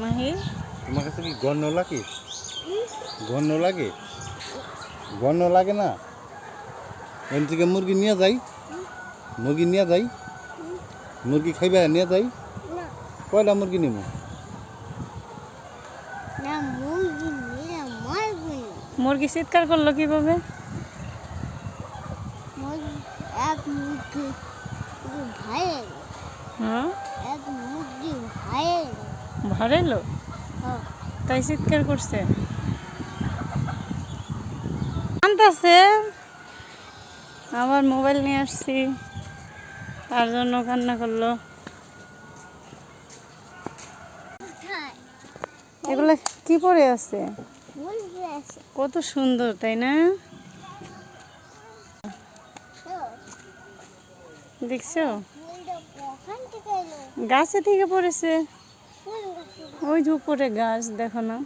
মাহি তোমার কাছে কি গন্ধ লাগে? গন্ধ লাগে? গন্ধ লাগে না? এখান থেকে মুরগি নিয়ে যাই। মুরগি নিয়ে যাই। মুরগি খাইবা নিয়ে যাই। না। কয়টা মুরগি নিব মুরগি চিৎকার করল কীভাবে? এক মুরগি ভাই হ্যাঁ? এক মুরগি ভরেলো হ্যাঁ। তাই চিৎকার করছে। আনতাছে। আবার মোবাইল নিয়ে আসছি। তার জন্য কান্না করল। এগুলো কি পরে আছে? কত সুন্দর তাই না? দেখছ? থেকে এলো। গাছে থেকে পড়েছে। ওই যে উপরে গাছ দেখো না।